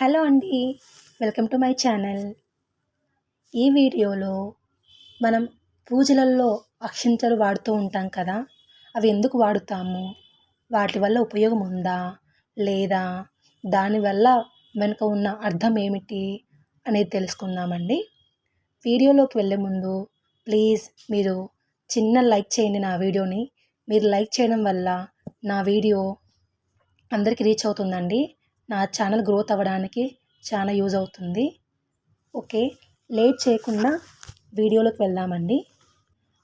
Hello అండి welcome to my channel. ఈ వీడియోలో మనం పూజలలో అక్షింతలు వాడుతూ ఉంటాం కదా అవి ఎందుకు వాడుతాము? వాటి వల్ల ఉపయోగం ఉందా? లేదా దానివల్ల వెనుక ఉన్న అర్థం ఏమిటి అనేది తెలుసుకుందామండి. వీడియోలోకి వెళ్ళే ముందు ప్లీజ్ మీరు చిన్న లైక్ చేయండి నా వీడియోని. మీరు లైక్ చేయడం వల్ల నా వీడియో అందరికీ రీచ్ అవుతుందండి. నా ఛానల్ గ్రోత్ అవ్వడానికి చాలా యూజ్ అవుతుంది. ఓకే లేట్ చేయకుండా వీడియోలోకి వెళ్దామండి.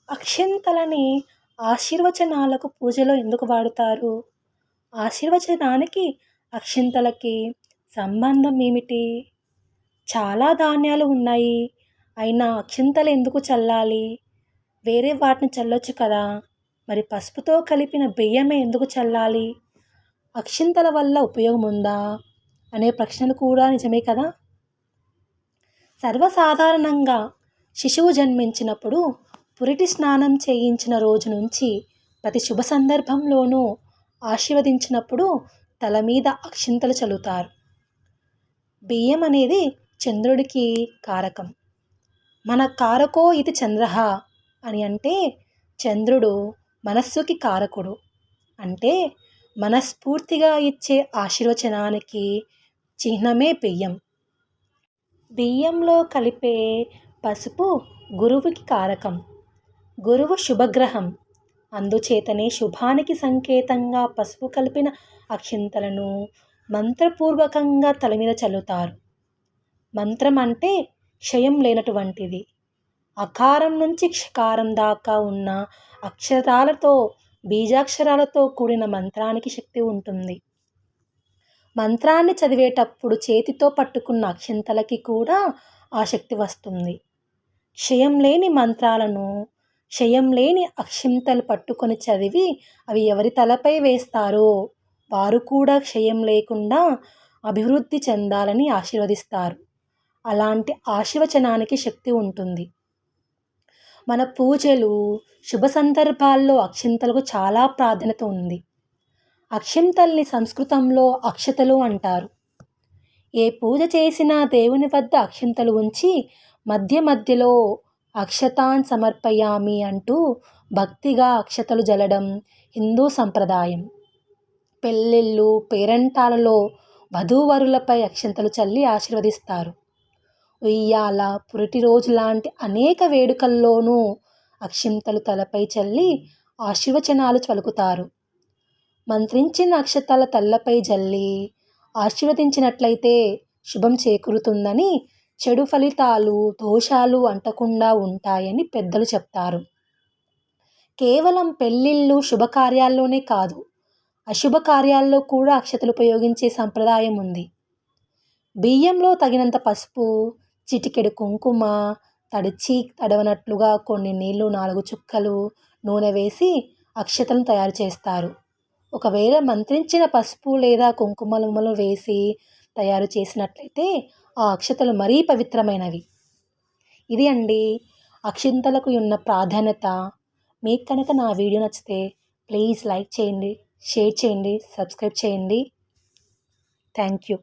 అక్షంతలని ఆశీర్వచనాలకు పూజలో ఎందుకు వాడుతారు? ఆశీర్వచనానికి అక్షింతలకి సంబంధం ఏమిటి? చాలా ధాన్యాలు ఉన్నాయి అయినా అక్షింతలు ఎందుకు చల్లాలి? వేరే వాటిని చల్లొచ్చు కదా. మరి పసుపుతో కలిపిన బియ్యమే ఎందుకు చల్లాలి? అక్షింతల వల్ల ఉపయోగం ఉందా అనే ప్రశ్నలు కూడా నిజమే కదా? సర్వసాధారణంగా శిశువు జన్మించినప్పుడు పురిటి స్నానం చేయించిన రోజు నుంచి ప్రతి శుభ సందర్భంలోనూ ఆశీర్వదించినప్పుడు తల మీద అక్షింతలు చల్లుతారు. బియ్యం అనేది చంద్రుడికి కారకం. మన కారకో ఇది చంద్రహ అని అంటే చంద్రుడు మనస్సుకి కారకుడు. అంటే మనస్ఫూర్తిగా ఇచ్చే ఆశీర్వచనానికి చిహ్నమే బియ్యం. బియ్యంలో కలిపే పసుపు గురువుకి కారకం. గురువు శుభగ్రహం. అందుచేతనే శుభానికి సంకేతంగా పసుపు కలిపిన అక్షింతలను మంత్రపూర్వకంగా తల మీద చల్లుతారు. మంత్రం అంటే క్షయం లేనటువంటిది. అకారం నుంచి క్షకారం దాకా ఉన్న అక్షరాలతో బీజాక్షరాలతో కూడిన మంత్రానికి శక్తి ఉంటుంది. మంత్రాన్ని చదివేటప్పుడు చేతితో పట్టుకున్న అక్షింతలకి కూడా ఆ శక్తి వస్తుంది. క్షయం లేని మంత్రాలను క్షయం లేని అక్షింతలు పట్టుకొని చదివి అవి ఎవరి తలపై వేస్తారో వారు కూడా క్షయం లేకుండా అభివృద్ధి చెందాలని ఆశీర్వదిస్తారు. అలాంటి ఆశీర్వచనానికి శక్తి ఉంటుంది. మన పూజలు శుభ సందర్భాల్లో అక్షింతలకు చాలా ప్రాధాన్యత ఉంది. అక్షింతల్ని సంస్కృతంలో అక్షతలు అంటారు. ఏ పూజ చేసినా దేవుని వద్ద అక్షింతలు ఉంచి మధ్య మధ్యలో అక్షతాన్ సమర్పయామి అంటూ భక్తిగా అక్షతలు జలడం హిందూ సంప్రదాయం. పెళ్ళిళ్ళు పేరంటాలలో వధూవరులపై అక్షంతలు చల్లి ఆశీర్వదిస్తారు. ఉయ్యాల పురిటిరోజు లాంటి అనేక వేడుకల్లోనూ అక్షింతలు తలపై చల్లి ఆశీర్వచనాలు పలుకుతారు మంత్రించిన అక్షతల తల్లపై జల్లి ఆశీర్వదించినట్లయితే శుభం చేకూరుతుందని చెడు ఫలితాలు దోషాలు అంటకుండా ఉంటాయని పెద్దలు చెప్తారు. కేవలం పెళ్ళిళ్ళు శుభకార్యాల్లోనే కాదు అశుభ కార్యాల్లో కూడా అక్షతలు ఉపయోగించే సంప్రదాయం ఉంది. బియ్యంలో తగినంత పసుపు చిటికెడు కుంకుమ తడిచి తడవనట్లుగా కొన్ని నీళ్ళు నాలుగు చుక్కలు నూనె వేసి అక్షతలను తయారు చేస్తారు. ఒకవేళ మంత్రించిన పసుపు లేదా కుంకుమలుమలు వేసి తయారు చేసినట్లయితే ఆ అక్షతలు మరీ పవిత్రమైనవి. ఇది అండి అక్షింతలకు ఉన్న ప్రాధాన్యత. మీకు కనుక నా వీడియో నచ్చితే ప్లీజ్ లైక్ చేయండి షేర్ చేయండి సబ్స్క్రైబ్ చేయండి. Thank you.